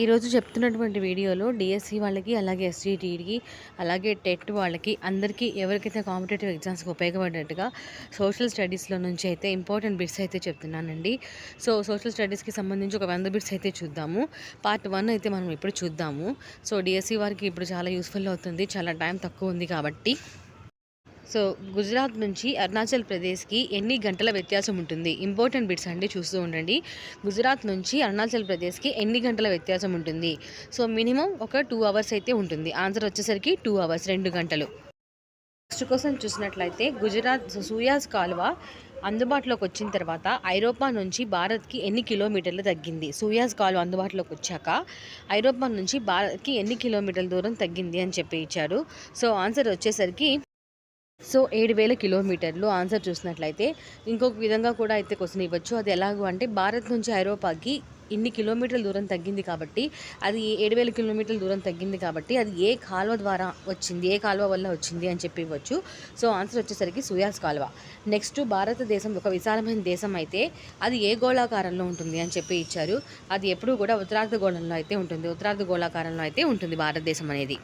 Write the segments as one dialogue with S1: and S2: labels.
S1: ఈరోజు చెప్తున్నటువంటి వీడియోలో డిఎస్సి వాళ్ళకి అలాగే ఎస్జిటికి అలాగే టెట్ వాళ్ళకి అందరికీ ఎవరికైతే కాంపిటేటివ్ ఎగ్జామ్స్కి ఉపయోగపడేట్టుగా సోషల్ స్టడీస్లో నుంచి అయితే ఇంపార్టెంట్ బిట్స్ అయితే చెప్తున్నానండి. సో సోషల్ స్టడీస్కి సంబంధించి ఒక వంద బిట్స్ అయితే చూద్దాము. పార్ట్ వన్ అయితే మనం ఇప్పుడు చూద్దాము. సో డిఎస్సి వారికి ఇప్పుడు చాలా యూస్ఫుల్ అవుతుంది. చాలా టైం తక్కువ ఉంది కాబట్టి సో గుజరాత్ నుంచి అరుణాచల్ ప్రదేశ్కి ఎన్ని గంటల వ్యత్యాసం ఉంటుంది? ఇంపార్టెంట్ బిట్స్ అండి చూస్తూ ఉండండి. గుజరాత్ నుంచి అరుణాచల్ ప్రదేశ్కి ఎన్ని గంటల వ్యత్యాసం ఉంటుంది? సో మినిమం ఒక టూ అవర్స్ అయితే ఉంటుంది. ఆన్సర్ వచ్చేసరికి టూ అవర్స్ రెండు గంటలు. నెక్స్ట్ కోసం చూసినట్లయితే గుజరాత్ సూయాస్ కాలువ అందుబాటులోకి వచ్చిన తర్వాత ఐరోపా నుంచి భారత్కి ఎన్ని కిలోమీటర్లు తగ్గింది? సూయాస్ కాలువ అందుబాటులోకి వచ్చాక ఐరోపా నుంచి భారత్కి ఎన్ని కిలోమీటర్ల దూరం తగ్గింది అని చెప్పి ఇచ్చారు. సో ఆన్సర్ వచ్చేసరికి సో ఏడు వేల కిలోమీటర్లు ఆన్సర్ చూసినట్లయితే ఇంకొక విధంగా కూడా అయితే క్వశ్చన్ ఇవ్వచ్చు. అది ఎలాగో అంటే భారత్ నుంచి ఐరోపాకి ఇన్ని కిలోమీటర్ల దూరం తగ్గింది కాబట్టి అది ఏడు వేల కిలోమీటర్ల దూరం తగ్గింది కాబట్టి అది ఏ కాలువ ద్వారా వచ్చింది ఏ కాలువ వల్ల వచ్చింది అని చెప్పి ఇవ్వచ్చు. సో ఆన్సర్ వచ్చేసరికి సుయాస్ కాలువ. నెక్స్ట్ భారతదేశం ఒక విశాలమైన దేశం అయితే అది ఏ గోళాకారంలో ఉంటుంది అని చెప్పి ఇచ్చారు. అది ఎప్పుడూ కూడా ఉత్తరార్ధ గోళంలో అయితే ఉంటుంది. ఉత్తరార్ధ గోళాకారంలో అయితే ఉంటుంది భారతదేశం అనేది.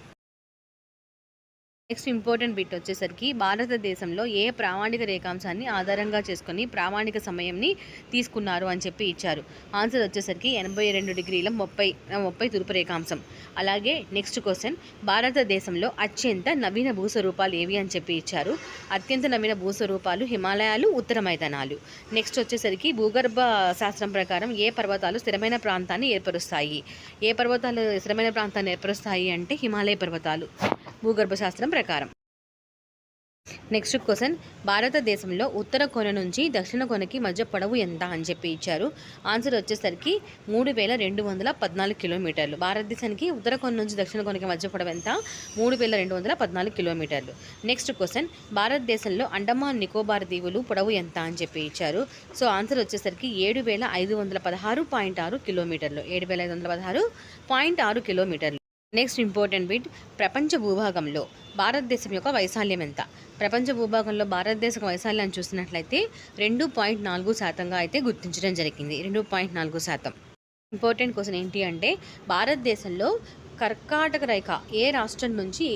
S1: నెక్స్ట్ ఇంపార్టెంట్ బిట్ వచ్చేసరికి భారతదేశంలో ఏ ప్రామాణిక రేఖాంశాన్ని ఆధారంగా చేసుకొని ప్రామాణిక సమయంని తీసుకున్నారు అని చెప్పి ఇచ్చారు. ఆన్సర్ వచ్చేసరికి ఎనభై రెండు డిగ్రీల ముప్పై ముప్పై తూర్పు రేఖాంశం. అలాగే నెక్స్ట్ క్వశ్చన్ భారతదేశంలో అత్యంత నవీన భూస్వరూపాలు ఏవి అని చెప్పి ఇచ్చారు. అత్యంత నవీన భూస్వరూపాలు హిమాలయాలు ఉత్తర మైదానాలు. నెక్స్ట్ వచ్చేసరికి భూగర్భ శాస్త్రం ప్రకారం ఏ పర్వతాలు స్థిరమైన ప్రాంతాన్ని ఏర్పరుస్తాయి? ఏ పర్వతాలు స్థిరమైన ప్రాంతాన్ని ఏర్పరుస్తాయి అంటే హిమాలయ పర్వతాలు. భూగర్భ శాస్త్రం ప్రకారం. నెక్స్ట్ క్వశ్చన్ భారతదేశంలో ఉత్తర కొన నుంచి దక్షిణ కొనకి మధ్య పొడవు ఎంత అని చెప్పి ఇచ్చారు. ఆన్సర్ వచ్చేసరికి మూడు వేల రెండు వందల పద్నాలుగు కిలోమీటర్లు. భారతదేశానికి ఉత్తర కొన నుంచి దక్షిణ కొనకి మధ్య పొడవు ఎంత? మూడు వేల రెండు వందల పద్నాలుగు కిలోమీటర్లు. నెక్స్ట్ క్వశ్చన్ భారతదేశంలో అండమాన్ నికోబార్ దీవులు పొడవు ఎంత అని చెప్పి ఇచ్చారు. సో ఆన్సర్ వచ్చేసరికి ఏడు వేల ఐదు వందల పదహారు పాయింట్ ఆరు కిలోమీటర్లు. ఏడు వేల ఐదు వందల పదహారు పాయింట్ ఆరు కిలోమీటర్లు. నెక్స్ట్ ఇంపార్టెంట్ బిట్ ప్రపంచ భూభాగంలో భారతదేశం యొక్క వైశాల్యం ఎంత? ప్రపంచ భూభాగంలో భారతదేశం వైశాల్యాన్ని చూసినట్లయితే రెండు పాయింట్ నాలుగు శాతంగా అయితే గుర్తించడం జరిగింది. రెండు పాయింట్ నాలుగు శాతం. ఇంపార్టెంట్ క్వశ్చన్ ఏంటి అంటే భారతదేశంలో కర్కాటక రేఖ ఏ రాష్ట్రం నుంచి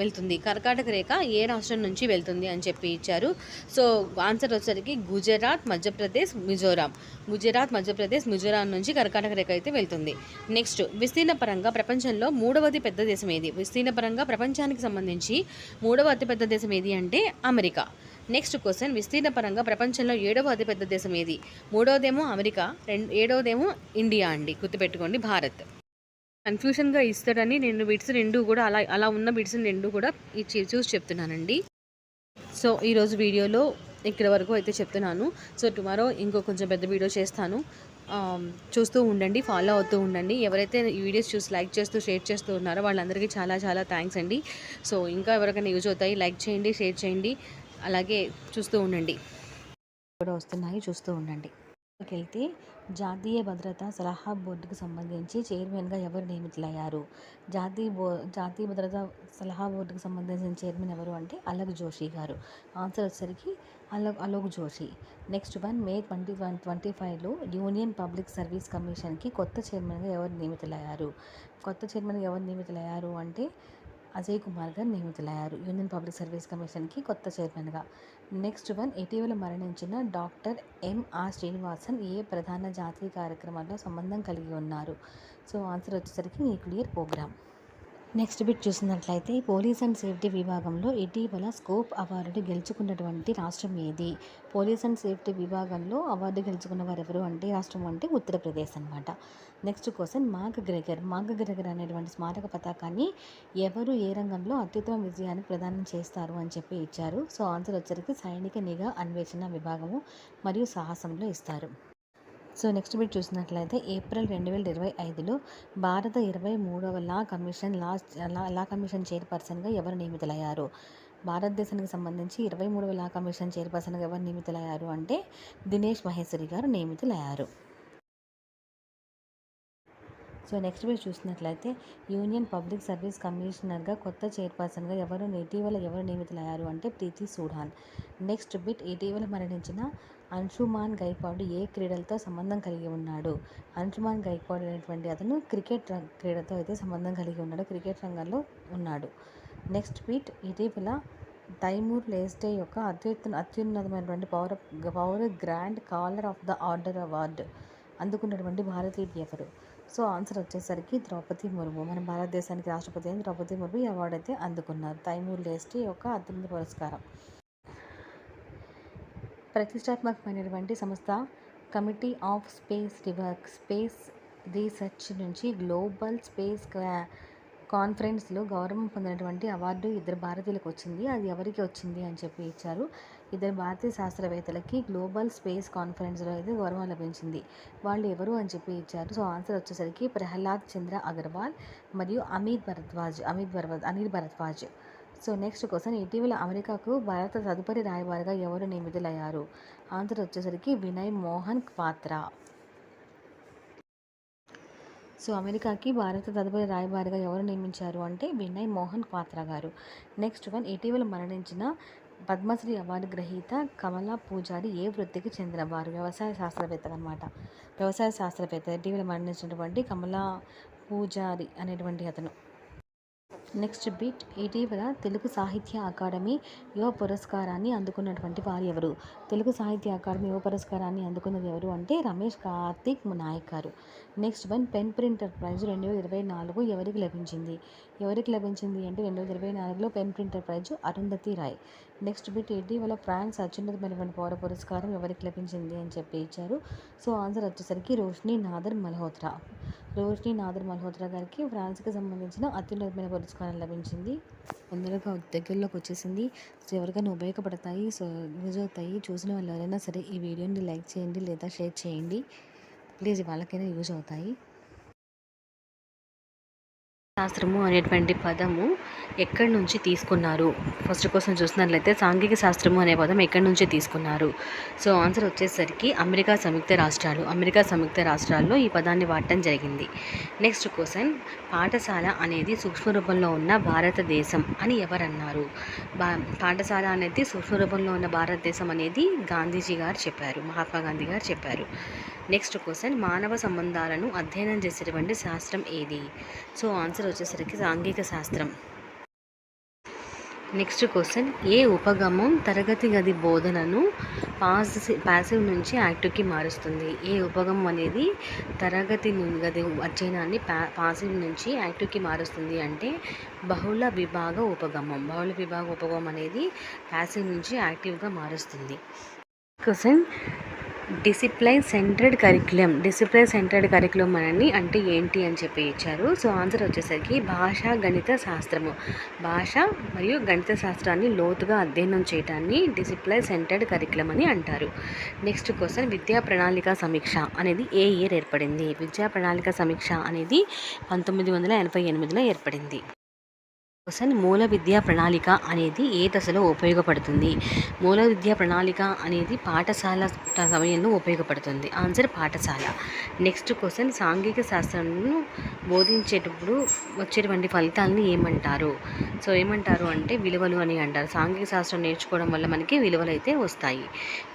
S1: వెళ్తుంది? కర్కాటక రేఖ ఏ రాష్ట్రం నుంచి వెళ్తుంది అని చెప్పి ఇచ్చారు. సో ఆన్సర్ వచ్చేసరికి గుజరాత్ మధ్యప్రదేశ్ మిజోరాం. గుజరాత్ మధ్యప్రదేశ్ మిజోరాం నుంచి కర్కాటక రేఖ అయితే వెళ్తుంది. నెక్స్ట్ విస్తీర్ణ పరంగా ప్రపంచంలో మూడవది పెద్ద దేశం ఏది? విస్తీర్ణ పరంగా ప్రపంచానికి సంబంధించి మూడవ అతిపెద్ద దేశం ఏది అంటే అమెరికా. నెక్స్ట్ క్వశ్చన్ విస్తీర్ణ పరంగా ప్రపంచంలో ఏడవ అతిపెద్ద దేశం ఏది? మూడవదేమో అమెరికా రెండు ఏడవదేమో ఇండియా అండి. గుర్తుపెట్టుకోండి భారత్. కన్ఫ్యూషన్గా ఇస్తాడని నేను బిట్స్ రెండు కూడా అలా అలా ఉన్న బిట్స్ రెండు కూడా ఇచ్చి చూసి చెప్తున్నానండి. సో ఈరోజు వీడియోలో ఇక్కడ వరకు అయితే చెప్తున్నాను. సో టుమారో ఇంకో కొంచెం పెద్ద వీడియో చేస్తాను. చూస్తూ ఉండండి ఫాలో అవుతూ ఉండండి. ఎవరైతే ఈ వీడియోస్ చూసి లైక్ చేస్తూ షేర్ చేస్తూ ఉన్నారో వాళ్ళందరికీ చాలా చాలా థ్యాంక్స్ అండి. సో ఇంకా ఎవరికైనా యూజ్ అవుతాయి లైక్ చేయండి షేర్ చేయండి. అలాగే చూస్తూ ఉండండి. కూడా వస్తున్నాయి చూస్తూ ఉండండి. వెళ్తే జాతీయ భద్రతా సలహా బోర్డుకు సంబంధించి చైర్మన్గా ఎవరు నియమితులయ్యారు? జాతీయ బో జాతీయ భద్రతా సలహా బోర్డుకు సంబంధించిన చైర్మన్ ఎవరు అంటే అలక్ జోషి గారు. ఆన్సర్ వచ్చేసరికి Alak Alok Joshi. Next one May twenty one twenty ఫైవ్లో యూనియన్ పబ్లిక్ సర్వీస్ కమిషన్కి కొత్త చైర్మన్గా ఎవరు నియమితులయ్యారు? కొత్త చైర్మన్గా ఎవరు నియమితులయ్యారు అంటే అజయ్ కుమార్ గారు నియమితులయ్యారు. యూనియన్ పబ్లిక్ సర్వీస్ కమిషన్కి కొత్త చైర్మన్గా. నెక్స్ట్ వన్ ఇటీవల మరణించిన డాక్టర్ ఎంఆర్ శ్రీనివాసన్ ఏ ప్రధాన జాతీయ కార్యక్రమాల్లో సంబంధం కలిగి ఉన్నారు? సో ఆన్సర్ వచ్చేసరికి న్యూక్లియర్ ప్రోగ్రామ్. నెక్స్ట్ బిట్ చూసినట్లయితే పోలీస్ అండ్ సేఫ్టీ విభాగంలో ఇటీవల స్కోప్ అవార్డు గెలుచుకున్నటువంటి రాష్ట్రం ఏది? పోలీస్ అండ్ సేఫ్టీ విభాగంలో అవార్డు గెలుచుకున్న వారు ఎవరు అంటే రాష్ట్రం అంటే ఉత్తరప్రదేశ్ అనమాట నెక్స్ట్ క్వశ్చన్ మాగ్ గ్రెగర్. మాగ్ గ్రెగర్ అనేటువంటి స్మారక పతాకాన్ని ఎవరు ఏ రంగంలో అత్యుత్తమ విజయాన్ని ప్రదానం చేస్తారు అని చెప్పి ఇచ్చారు. సో ఆన్సర్ వచ్చరికి సైనిక నిఘా అన్వేషణ విభాగము మరియు సాహసంలో ఇస్తారు. సో నెక్స్ట్ బిట్ చూసినట్లయితే ఏప్రిల్ రెండు వేల ఇరవై ఐదులో భారత ఇరవై మూడవ లా కమిషన్ లా లా కమిషన్ చైర్పర్సన్గా ఎవరు నియమితులయ్యారు? భారతదేశానికి సంబంధించి ఇరవై మూడవ లా కమిషన్ చైర్పర్సన్గా ఎవరు నియమితులయ్యారు అంటే దినేష్ మహేశ్వరి గారు నియమితులయ్యారు.
S2: సో నెక్స్ట్ మీరు చూసినట్లయితే యూనియన్ పబ్లిక్ సర్వీస్ కమిషనర్గా కొత్త చైర్పర్సన్గా ఎవరు ఇటీవల ఎవరు నియమితులయ్యారు అంటే ప్రీతి సూడాన్ నెక్స్ట్ బిట్ ఇటీవల మరణించిన అంశుమాన్ గైక్వాడ్ ఏ క్రీడలతో సంబంధం కలిగి ఉన్నాడు? అంశుమాన్ గైక్వాడ్ అనేటువంటి అతను క్రికెట్ క్రీడతో అయితే సంబంధం కలిగి ఉన్నాడు క్రికెట్ రంగంలో ఉన్నాడు. నెక్స్ట్ బిట్ ఇటీవల తైమూర్ లేస్టే యొక్క అత్యుత్తమ అత్యున్నతమైనటువంటి పౌర పౌర grand collar of the order award అందుకున్నటువంటి భారతీయుడు ఎవరు? సో ఆన్సర్ వచ్చేసరికి ద్రౌపది ముర్ము. మన భారతదేశానికి రాష్ట్రపతి అయిన ద్రౌపది ముర్ము ఈ అవార్డు అయితే అందుకున్నారు. తైమూర్ లేస్టి యొక్క అత్యున్నత పురస్కారం. ప్రతిష్టాత్మకమైనటువంటి సంస్థ కమిటీ ఆఫ్ స్పేస్ రివర్క్ స్పేస్ రీసెర్చ్ నుంచి గ్లోబల్ స్పేస్ కాన్ఫరెన్స్లో గౌరవం పొందినటువంటి అవార్డు ఇద్దరు భారతీయులకు వచ్చింది. అది ఎవరికి వచ్చింది అని చెప్పి ఇచ్చారు. ఇద్దరు భారతీయ శాస్త్రవేత్తలకి గ్లోబల్ స్పేస్ కాన్ఫరెన్స్లో అయితే గౌరవం లభించింది. వాళ్ళు ఎవరు అని చెప్పి ఇచ్చారు. సో ఆన్సర్ వచ్చేసరికి ప్రహ్లాద్ చంద్ర అగర్వాల్ మరియు Amit Bharadwaj Amit Bharadwaj Anil Bharadwaj. So next question. ఇటీవల అమెరికాకు భారత తదుపరి రాయబారిగా ఎవరు నియమితులయ్యారు? ఆన్సర్ వచ్చేసరికి వినయ్ మోహన్ క్వాత్రా సో అమెరికాకి భారత తదుపరి రాయబారిగా ఎవరు నియమించారు అంటే వినయ్ మోహన్ క్వాత్రా గారు. Next one. ఇటీవల మరణించిన పద్మశ్రీ అవార్డు గ్రహీత కమలా పూజారి ఏ వృత్తికి చెందినవారు? వ్యవసాయ శాస్త్రవేత్త అనమాట వ్యవసాయ శాస్త్రవేత్త ఇటీవల మరణించినటువంటి కమలా పూజారి అనేటువంటి అతను. Next bit. ఇటీవల తెలుగు సాహిత్య అకాడమీ యువ పురస్కారాన్ని అందుకున్నటువంటి వారు ఎవరు? తెలుగు సాహిత్య అకాడమీ యువ పురస్కారాన్ని అందుకున్నది ఎవరు అంటే రమేష్ కార్తిక్ నాయక్ గారు next one. Pen printer prize రెండు వేల ఇరవై నాలుగు ఎవరికి లభించింది? ఎవరికి లభించింది అంటే రెండు వేల ఇరవై నాలుగులో pen printer prize Arundhati Roy. Next bit ఇటీవల ఫ్రాన్స్ అత్యున్నతమైనటువంటి పౌర పురస్కారం ఎవరికి లభించింది అని చెప్పి ఇచ్చారు. సో ఆన్సర్ వచ్చేసరికి రోష్ని నాదర్ మల్హోత్రా. రోష్ని నాదర్ మల్హోత్రా గారికి ఫ్రాన్స్కి సంబంధించిన అత్యున్నతమైన పురస్కారం లభించింది. తొందరగా దగ్గరలోకి వచ్చేసింది. సో ఎవరికైనా ఉపయోగపడతాయి సో యూజ్ అవుతాయి. చూసిన వాళ్ళు ఎవరైనా సరే ఈ వీడియోని లైక్ చేయండి లేదా షేర్ చేయండి. ప్లీజ్ వాళ్ళకైనా యూజ్ అవుతాయి.
S1: శాస్త్రము అనేటువంటి పదము ఎక్కడి నుంచి తీసుకున్నారు? ఫస్ట్ క్వశ్చన్ చూసినట్లయితే సాంఘిక శాస్త్రము అనే పదం ఎక్కడి నుంచి తీసుకున్నారు? సో ఆన్సర్ వచ్చేసరికి అమెరికా సంయుక్త రాష్ట్రాలు. అమెరికా సంయుక్త రాష్ట్రాల్లో ఈ పదాన్ని వాడటం జరిగింది. నెక్స్ట్ క్వశ్చన్ పాఠశాల అనేది సూక్ష్మ రూపంలో ఉన్న భారతదేశం అని ఎవరన్నారు? బా పాఠశాల అనేది సూక్ష్మ రూపంలో ఉన్న భారతదేశం అనేది గాంధీజీ గారు చెప్పారు మహాత్మా గాంధీ గారు చెప్పారు. నెక్స్ట్ క్వశ్చన్ మానవ సంబంధాలను అధ్యయనం చేసేటువంటి శాస్త్రం ఏది? సో ఆన్సర్ వచ్చేసరికి సాంఘిక శాస్త్రం. నెక్స్ట్ క్వశ్చన్ ఏ ఉపగమం తరగతి గది బోధనను పాసివ్ ప్యాసివ్ నుంచి యాక్టివ్కి మారుస్తుంది? ఏ ఉపగమం అనేది తరగతి గది అధ్యయనాన్ని పా పాసివ్ నుంచి యాక్టివ్కి మారుస్తుంది అంటే బహుళ విభాగ ఉపగమం. బహుళ విభాగ ఉపగమం అనేది ప్యాసివ్ నుంచి యాక్టివ్గా మారుస్తుంది. Question discipline centred curriculum discipline centred curriculum అని అంటే ఏంటి అని చెప్పి ఇచ్చారు. సో ఆన్సర్ వచ్చేసరికి భాష గణిత శాస్త్రము. భాష మరియు గణిత శాస్త్రాన్ని లోతుగా అధ్యయనం చేయడాన్ని డిసిప్లైన్ సెంటర్డ్ కరిక్యులం అని అంటారు. నెక్స్ట్ క్వశ్చన్ విద్యా ప్రణాళిక సమీక్ష అనేది ఏ ఇయర్ ఏర్పడింది? విద్యా ప్రణాళిక సమీక్ష అనేది పంతొమ్మిది వందల ఎనభై ఎనిమిదిలో ఏర్పడింది. క్వశ్చన్ మూల విద్యా ప్రణాళిక అనేది ఏ దశలో ఉపయోగపడుతుంది? మూల విద్యా ప్రణాళిక అనేది పాఠశాల సమయంలో ఉపయోగపడుతుంది. ఆన్సర్ పాఠశాల. Next question. సాంఘిక శాస్త్రంను బోధించేటప్పుడు వచ్చేటువంటి ఫలితాలని ఏమంటారు? సో ఏమంటారు అంటే విలువలు అని అంటారు. సాంఘిక శాస్త్రం నేర్చుకోవడం వల్ల మనకి విలువలు అయితే వస్తాయి.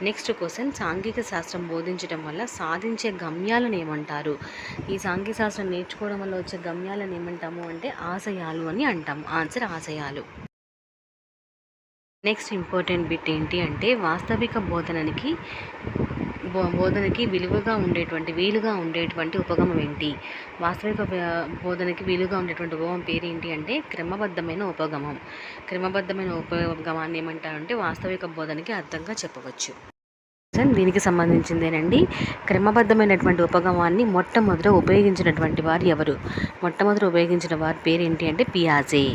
S1: Next question. సాంఘిక శాస్త్రం బోధించడం వల్ల సాధించే గమ్యాలను ఏమంటారు? ఈ సాంఘిక శాస్త్రం నేర్చుకోవడం వల్ల వచ్చే గమ్యాలను ఏమంటాము అంటే ఆశయాలు అని అంటాము ఆన్సర్ ఆశయాలు. నెక్స్ట్ ఇంపార్టెంట్ బిట్ ఏంటి అంటే వాస్తవిక బోధనకి బో- బోధనకి విలువగా ఉండేటువంటి వీలుగా ఉండేటువంటి ఉపగమం ఏంటి? వాస్తవిక బోధనకి వీలుగా ఉండేటువంటి ఉపగమం పేరు ఏంటి అంటే క్రమబద్ధమైన ఉపగమం క్రమబద్ధమైన ఉపగమాన్ని ఏమంటారంటే వాస్తవిక బోధనకి అర్థంగా చెప్పవచ్చు. దీనికి సంబంధించిందేనండి. క్రమబద్ధమైనటువంటి ఉపగమాన్ని మొట్టమొదట ఉపయోగించినటువంటి వారు ఎవరు? మొట్టమొదట ఉపయోగించిన వారి పేరు ఏంటి అంటే పియాజే.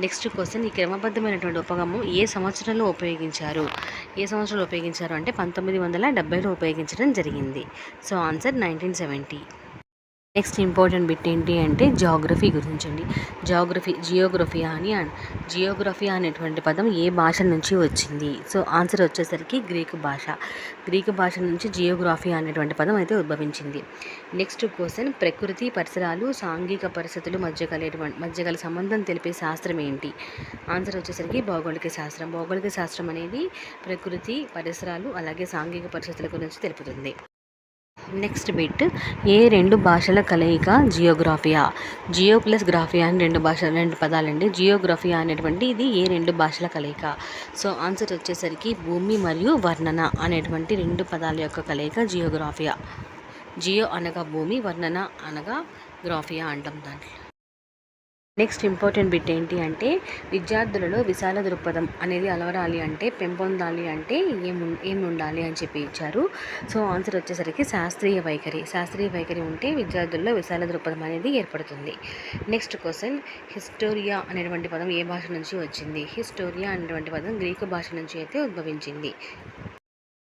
S1: నెక్స్ట్ క్వశ్చన్ ఈ క్రమబద్ధమైనటువంటి ఉపగమం ఏ సంవత్సరంలో ఉపయోగించారు? ఏ సంవత్సరంలో ఉపయోగించారు అంటే పంతొమ్మిది వందల డెబ్బైలో ఉపయోగించడం జరిగింది. So answer nineteen seventy next important bit ఏంటి అంటే జాగ్రఫీ గురించి అండి జాగ్రఫీ జియోగ్రఫియా అని జియోగ్రఫీ అనేటువంటి పదం ఏ భాష నుంచి వచ్చింది? సో ఆన్సర్ వచ్చేసరికి గ్రీకు భాష. గ్రీకు భాష నుంచి జియోగ్రఫీ అనేటువంటి పదం అయితే ఉద్భవించింది. నెక్స్ట్ క్వశ్చన్ ప్రకృతి పరిసరాలు సాంఘిక పరిస్థితులు మధ్య కలిగేటువంటి మధ్య గల సంబంధం తెలిపే శాస్త్రం ఏంటి? ఆన్సర్ వచ్చేసరికి భౌగోళిక శాస్త్రం. భౌగోళిక శాస్త్రం అనేది ప్రకృతి పరిసరాలు అలాగే సాంఘిక పరిస్థితుల గురించి తెలుపుతుంది. నెక్స్ట్ బిట్ ఏ రెండు భాషల కలయిక జియోగ్రాఫియా? జియో ప్లస్ గ్రాఫియా అని రెండు భాష రెండు పదాలండి. జియోగ్రఫియా అనేటువంటి ఇది ఏ రెండు భాషల కలయిక? సో ఆన్సర్ వచ్చేసరికి భూమి మరియు వర్ణన అనేటువంటి రెండు పదాల యొక్క కలయిక జియోగ్రాఫియా. జియో అనగా భూమి వర్ణన అనగా గ్రాఫియా అంటాం దాంట్లో. నెక్స్ట్ ఇంపార్టెంట్ బిట్ ఏంటి అంటే విద్యార్థులలో విశాల దృక్పథం అనేది అలవరాలి అంటే పెంపొందాలి అంటే ఏం ఏమి ఉండాలి అని చెప్పి ఇచ్చారు. సో ఆన్సర్ వచ్చేసరికి శాస్త్రీయ వైఖరి. శాస్త్రీయ వైఖరి ఉంటే విద్యార్థుల్లో విశాల దృక్పథం అనేది ఏర్పడుతుంది. నెక్స్ట్ క్వశ్చన్ హిస్టోరియా అనేటువంటి పదం ఏ భాష నుంచి వచ్చింది? హిస్టోరియా అనేటువంటి పదం గ్రీకు భాష నుంచి అయితే ఉద్భవించింది.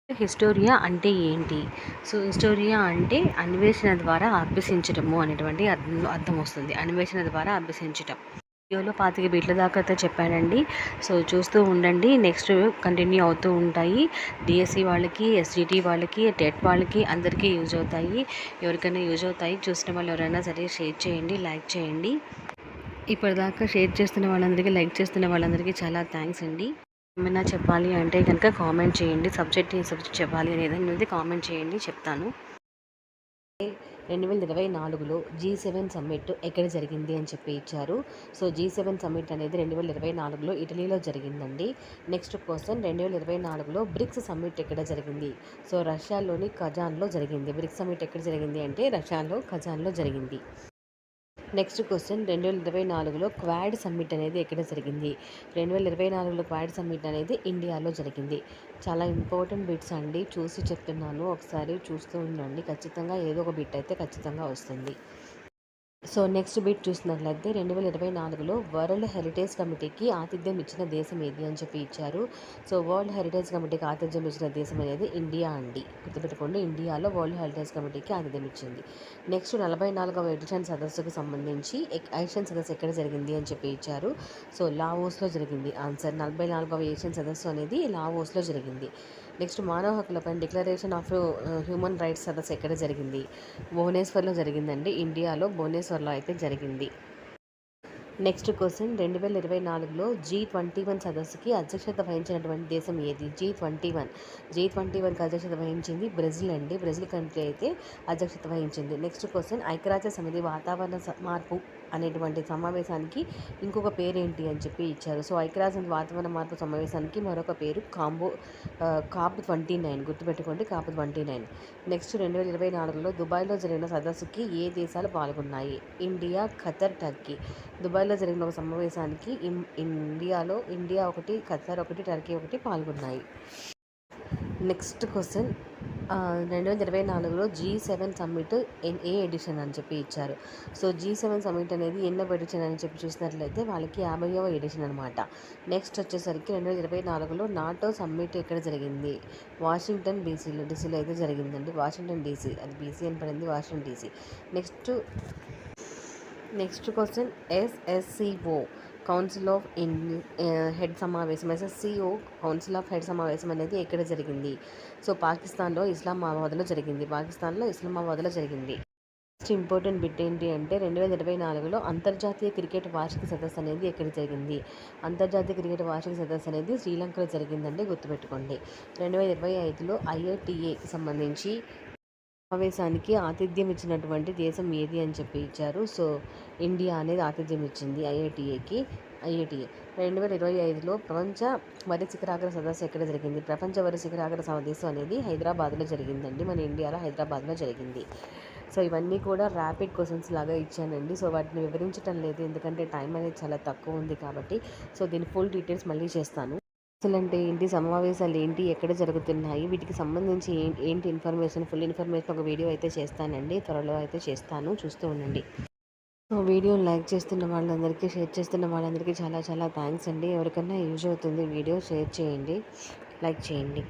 S1: హిస్టోరియా అంటే ఏంటి? సో హిస్టోరియా అంటే అన్వేషణ ద్వారా అభ్యసించటము అనేటువంటి అర్థం అర్థం వస్తుంది. అన్వేషణ ద్వారా అభ్యసించటం. వీడియోలో పాతిక బీట్ల దాకా అయితే చెప్పానండి. సో చూస్తూ ఉండండి. నెక్స్ట్ కంటిన్యూ అవుతూ ఉంటాయి. డిఎస్సి వాళ్ళకి ఎస్జిటి వాళ్ళకి టెట్ వాళ్ళకి అందరికీ యూజ్ అవుతాయి. ఎవరికైనా యూజ్ అవుతాయి. చూసిన వాళ్ళు ఎవరైనా సరే షేర్ చేయండి లైక్ చేయండి. ఇప్పటిదాకా షేర్ చేస్తున్న వాళ్ళందరికీ లైక్ చేస్తున్న వాళ్ళందరికీ చాలా థ్యాంక్స్ అండి. ఏమైనా చెప్పాలి అంటే కనుక కామెంట్ చేయండి. సబ్జెక్ట్ ఏ సబ్జెక్ట్ చెప్పాలి అనేది అనేది కామెంట్ చేయండి. చెప్తాను. రెండు వేల ఇరవై నాలుగులో జీ సెవెన్ సమ్మిట్ ఎక్కడ జరిగింది అని చెప్పి ఇచ్చారు. సో జీ సెవెన్ సమ్మిట్ అనేది రెండు వేల ఇరవై నాలుగులో ఇటలీలో జరిగిందండి. నెక్స్ట్ క్వశ్చన్ రెండు వేల ఇరవై నాలుగులో బ్రిక్స్ సమ్మిట్ ఎక్కడ జరిగింది? సో రష్యాలోని ఖజాన్లో జరిగింది. బ్రిక్స్ సమ్మిట్ ఎక్కడ జరిగింది అంటే రష్యాలో ఖజాన్లో జరిగింది. నెక్స్ట్ క్వశ్చన్ రెండు వేల ఇరవై నాలుగులో క్వాడ్ సమ్మిట్ అనేది ఎక్కడ జరిగింది? రెండు వేల ఇరవై నాలుగులో క్వాడ్ సమ్మిట్ అనేది ఇండియాలో జరిగింది. చాలా ఇంపార్టెంట్ బిట్స్ అండి. చూసి చెప్తున్నాను. ఒకసారి చూస్తూ ఉండండి. ఖచ్చితంగా ఏదో ఒక బిట్ అయితే ఖచ్చితంగా వస్తుంది. సో నెక్స్ట్ బిట్ చూసినట్లయితే రెండు వేల ఇరవై నాలుగులో వరల్డ్ హెరిటేజ్ కమిటీకి ఆతిథ్యం ఇచ్చిన దేశం ఏది అని చెప్పి ఇచ్చారు. సో వరల్డ్ హెరిటేజ్ కమిటీకి ఆతిథ్యం ఇచ్చిన దేశం అనేది ఇండియా అండి. గుర్తుపెట్టుకోండి ఇండియాలో వరల్డ్ హెరిటేజ్ కమిటీకి ఆతిథ్యం ఇచ్చింది. నెక్స్ట్ నలభై నాలుగవ ఎడిషన్ సదస్సుకు సంబంధించి ఏషియన్ సదస్సు ఎక్కడ జరిగింది అని చెప్పి ఇచ్చారు. సో లావోస్లో జరిగింది. ఆన్సర్ నలభై నాలుగవ ఏషియన్ సదస్సు అనేది లావోస్లో జరిగింది. నెక్స్ట్ మానవ హక్కులపై డిక్లరేషన్ ఆఫ్ హ్యూమన్ రైట్స్ సదస్సు ఎక్కడ జరిగింది? భువనేశ్వర్లో జరిగిందండి. ఇండియాలో భువనేశ్వర్లో అయితే జరిగింది. Next question. రెండు వేల ఇరవై నాలుగులో జీ ట్వంటీ వన్ సదస్సుకి అధ్యక్షత వహించినటువంటి దేశం ఏది? G twenty one. G twenty వన్కి అధ్యక్షత వహించింది బ్రెజిల్ అండి. బ్రెజిల్ కంట్రీ అయితే అధ్యక్షత వహించింది. Next question. ఐక్యరాజ్య సమితి వాతావరణ స- మార్పు అనేటువంటి సమావేశానికి ఇంకొక పేరు ఏంటి అని చెప్పి ఇచ్చారు. సో ఐక్యరాజ్యం వాతావరణ మార్పు సమావేశానికి మరొక పేరు కాంబో కాప్ ట్వంటీ నైన్. గుర్తుపెట్టుకోండి కాప్ ట్వంటీ నైన్. నెక్స్ట్ రెండు వేల ఇరవై నాలుగులో దుబాయ్లో జరిగిన సదస్సుకి ఏ దేశాలు పాల్గొన్నాయి? India Qatar Turkey. దుబాయ్లో జరిగిన ఒక సమావేశానికి ఇండియాలో ఇండియా ఒకటి ఖతర్ ఒకటి టర్కీ ఒకటి పాల్గొన్నాయి. Next question. రెండు వేల ఇరవై నాలుగులో జీ సెవెన్ సమ్మిట్ ఎన్- ఏ ఎడిషన్ అని చెప్పి ఇచ్చారు. సో జీ సెవెన్ సమ్మిట్ అనేది ఎన్నో ఎడిషన్ అని చెప్పి చూసినట్లయితే వాళ్ళకి యాభైవ ఎడిషన్ అనమాట నెక్స్ట్ వచ్చేసరికి రెండు వేల ఇరవై నాలుగులో నాటో సమ్మిట్ ఎక్కడ జరిగింది? వాషింగ్టన్ డీసీలో డీసీలో అయితే జరిగిందండి. వాషింగ్టన్ డీసీ అది బీసీ అని పడింది Washington DC. Next next question SSCO. Council of in head సమావేశం ఎస్ఎస్సిఓ కౌన్సిల్ ఆఫ్ హెడ్ సమావేశం అనేది ఎక్కడ జరిగింది? సో పాకిస్తాన్లో ఇస్లామాబాద్లో జరిగింది. పాకిస్తాన్లో ఇస్లామాబాద్లో జరిగింది. నెక్స్ట్ ఇంపార్టెంట్ బిట్ ఏంటి అంటే రెండు వేల ఇరవై నాలుగులో అంతర్జాతీయ క్రికెట్ వార్షిక సదస్సు అనేది ఎక్కడ జరిగింది? అంతర్జాతీయ క్రికెట్ వార్షిక సదస్సు అనేది శ్రీలంకలో జరిగిందండి గుర్తుపెట్టుకోండి. రెండు వేల ఇరవై ఐదులో ఐఐటిఏకి సంబంధించి సమావేశానికి ఆతిథ్యం ఇచ్చినటువంటి దేశం ఏది అని చెప్పి ఇచ్చారు. సో ఇండియా అనేది ఆతిథ్యం ఇచ్చింది ఐఐటిఏకి ఐఐటిఏ. రెండు వేల ఇరవై ఐదులో ప్రపంచ వరి శిఖరాగ్ర సదస్సు ఎక్కడ జరిగింది? ప్రపంచ వరి శిఖరాగ్ర సదస్సు అనేది హైదరాబాద్లో జరిగిందండి. మన ఇండియాలో హైదరాబాద్లో జరిగింది. సో ఇవన్నీ కూడా ర్యాపిడ్ క్వశ్చన్స్ లాగా ఇచ్చానండి. సో వాటిని వివరించడం లేదు. ఎందుకంటే టైం అనేది చాలా తక్కువ ఉంది కాబట్టి. సో దీని ఫుల్ డీటెయిల్స్ మళ్ళీ చేస్తాను. అసలు అంటే ఏంటి? సమావేశాలు ఏంటి? ఎక్కడ జరుగుతున్నాయి? వీటికి సంబంధించి ఏంటి ఇన్ఫర్మేషన్? ఫుల్ ఇన్ఫర్మేషన్ ఒక వీడియో అయితే చేస్తానండి. త్వరలో అయితే చేస్తాను. చూస్తూ ఉండండి. సో వీడియోని లైక్ చేస్తున్న వాళ్ళందరికీ షేర్ చేస్తున్న వాళ్ళందరికీ చాలా చాలా థ్యాంక్స్ అండి. ఎవరికైనా యూజ్ అవుతుంది వీడియో షేర్ చేయండి. లైక్ చేయండి.